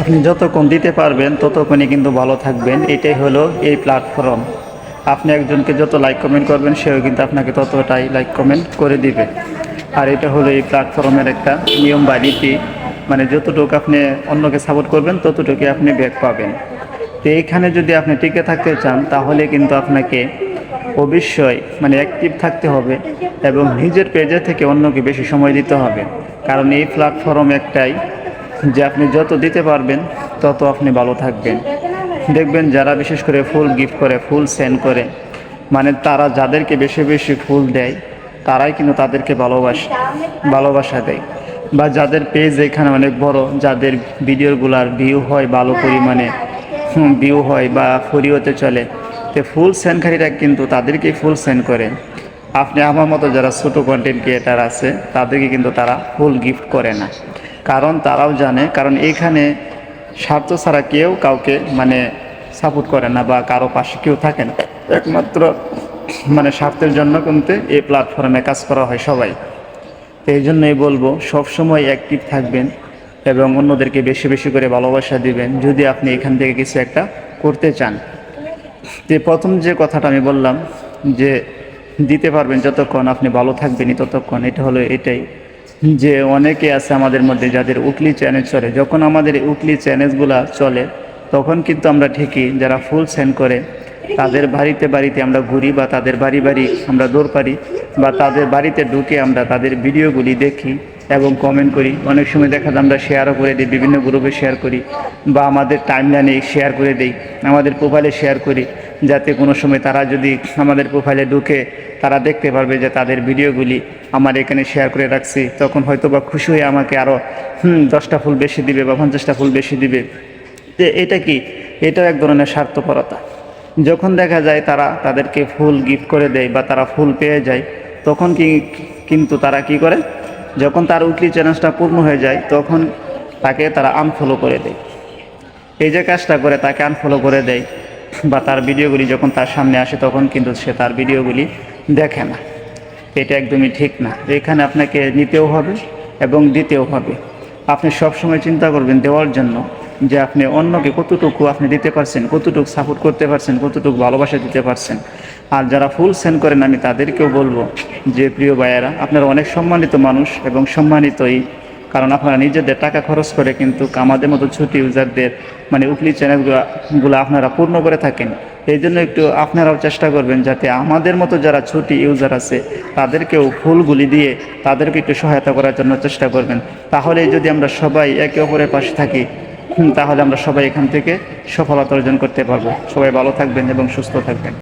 আপনি যতক্ষণ দিতে পারবেন, ততক্ষণই কিন্তু ভালো থাকবেন। এটাই হলো এই প্ল্যাটফর্ম আপনি একজনকে যত লাইক কমেন্ট করবেন, সেও কিন্তু আপনাকে ততটাই লাইক কমেন্ট করে দিবে। আর এটা হলো এই প্ল্যাটফর্মের একটা নিয়ম বা নীতি। মানে যতটুকু আপনি অন্যকে সাপোর্ট করবেন, ততটুকুই আপনি ব্যাক পাবেন। তো এইখানে যদি আপনি টিকে থাকতে চান, তাহলে কিন্তু আপনাকে অবশ্যই মানে অ্যাক্টিভ থাকতে হবে এবং নিজের পেজে থেকে অন্যকে বেশি সময় দিতে হবে। কারণ এই প্ল্যাটফর্ম একটাই যে আপনি যত দিতে পারবেন, তত আপনি ভালো থাকবেন। দেখবেন যারা বিশেষ করে ফুল গিফট করে, ফুল সেন্ড করে মানে তারা যাদেরকে বেশি বেশি ফুল দেয়, তারাই কিন্তু তাদেরকে ভালোবাসে ভালোবাসা দেয়। বা যাদের পেজ এখানে অনেক বড়, যাদের ভিডিওগুলার ভিউ হয় ভালো পরিমাণে ভিউ হয় বা ফরিওতে চলে, তো ফুল সেন্ডকারীরা কিন্তু তাদেরকেই ফুল সেন্ড করে। আপনি আমার মতো যারা ছোটো কন্টেন্ট ক্রিয়েটার আছে, তাদেরকে কিন্তু তারা ফুল গিফট করে না। কারণ তারাও জানে, কারণ এখানে স্বার্থ ছাড়া কেউ কাউকে মানে সাপোর্ট করে না বা কারও পাশে কেউ থাকে না। একমাত্র মানে স্বার্থের জন্য কিন্তু এই প্ল্যাটফর্মে কাজ করা হয় সবাই। তো এই জন্যই বলব, সবসময় অ্যাক্টিভ থাকবেন এবং অন্যদেরকে বেশি বেশি করে ভালোবাসা দিবেন। যদি আপনি এখান থেকে কিছু একটা করতে চান। তো প্রথম যে কথাটা আমি বললাম যে দিতে পারবেন যতক্ষণ আপনি ভালো থাকবেনই ততক্ষণ, এটা হলো এটাই। যে অনেকে আছে আমাদের মধ্যে যাদের উকলি চ্যানেল চলে, যখন আমাদের উকলি চ্যানেলগুলো চলে, তখন কিন্তু আমরা ঠিকই যারা ফুল সেন্ড করে, তাদের বাড়িতে বাড়িতে আমরা ঘুরি বা তাদের বাড়ি বাড়ি আমরা দৌড় পারি বা তাদের বাড়িতে ঢুকে আমরা তাদের ভিডিওগুলি দেখি। এবং কমেন্ট করি। অনেক সময় দেখা যায় আমরা শেয়ারও করে দিই, বিভিন্ন গ্রুপে শেয়ার করি বা আমাদের টাইমলাইনে শেয়ার করে দিই, আমাদের প্রোফাইলে শেয়ার করি, যাতে কোনো সময় তারা যদি আমাদের প্রোফাইলে ঢুকে, তারা দেখতে পারবে যে তাদের ভিডিওগুলি আমার এখানে শেয়ার করে রাখছি। তখন হয়তো বা খুশি হয়ে আমাকে আরও হুম, দশটা ফুল বেশি দিবে বা পঞ্চাশটা ফুল বেশি দিবে। তো এটা কি? এটাও এক ধরনের স্বার্থপরতা। যখন দেখা যায় তারা তাদেরকে ফুল গিফট করে দেয় বা তারা ফুল পেয়ে যায়, তখন কি, কিন্তু তারা কি করে? যখন তার উইকলি চ্যালেঞ্জটা পূর্ণ হয়ে যায়, তখন তাকে তারা আনফলো করে দেয়। এই যে কাজটা করে তাকে আনফলো করে দেয় বা তার ভিডিওগুলি যখন তার সামনে আসে, তখন কিন্তু সে তার ভিডিওগুলি দেখে না। এটা একদমই ঠিক না। এখানে আপনাকে নিতেও হবে এবং দিতেও হবে। আপনি সবসময় চিন্তা করবেন দেওয়ার জন্য যে আপনি অন্যকে কতটুকু আপনি দিতে পারছেন, কতটুকু সাপোর্ট করতে পারছেন, কতটুকু ভালোবাসা দিতে পারছেন। আর যারা ফুল সেন্ড করেন, আমি তাদেরকেও বলব যে প্রিয় ভাইয়েরা, আপনারা অনেক সম্মানিত মানুষ এবং সম্মানিতই, কারণ আপনারা নিজেদের টাকা খরচ করে কিন্তু আমাদের মতো ছুটি ইউজারদের মানে উকলি চ্যানেলগুলো আপনারা পূর্ণ করে থাকেন। এই জন্য একটু আপনারাও চেষ্টা করবেন যাতে আমাদের মতো যারা ছুটি ইউজার আছে, তাদেরকেও ফুলগুলি দিয়ে তাদেরকে একটু সহায়তা করার জন্য চেষ্টা করবেন। তাহলে যদি আমরা সবাই একে অপরের পাশে থাকি, তাহলে আমরা সবাই এখান থেকে সফলতা অর্জন করতে পারব। সবাই ভালো থাকবেন এবং সুস্থ থাকবেন।